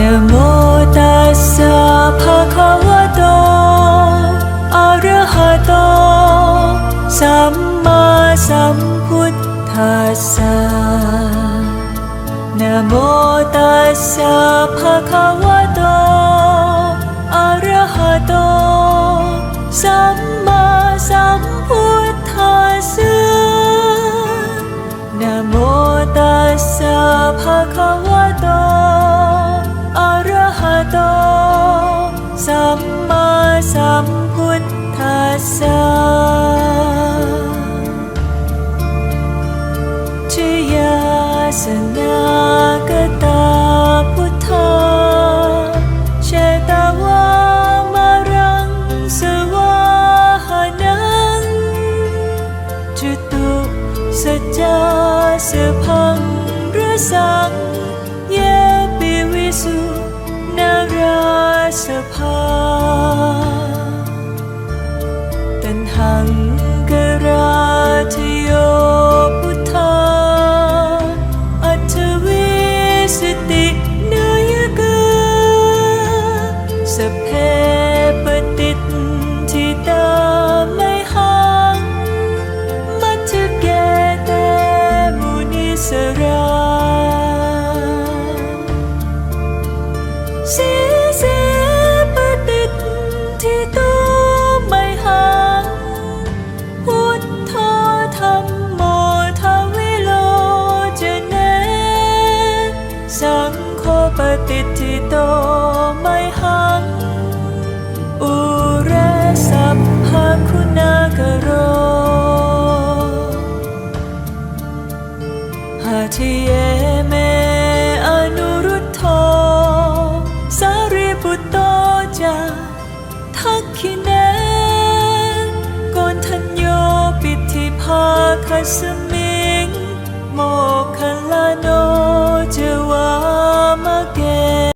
นโมตัสสะภะคะวะโตอะระหะโต สัมมาสัมพุทธัสสะนโมตัสสะภะคะวะโตอะระหะโต สัมมาสัมพุทธัสสะนโมตัสสะภะคะวะโต นากตาพุทธาเชตาวามารังสวาหานังจุตุสจจาสพังรสัง สพเพปฏิทธิตาไม่หังมัจจเกเตมุนิสราสีเสปฏิทธิโตไม่หังพุทโธธรรมโมทวิโลเจเนสังโฆปฏิทิโต หาทิเยเมอนุรุทโธสารีปุตโตจาทักขิเนกนทัญโยปิธิภาคส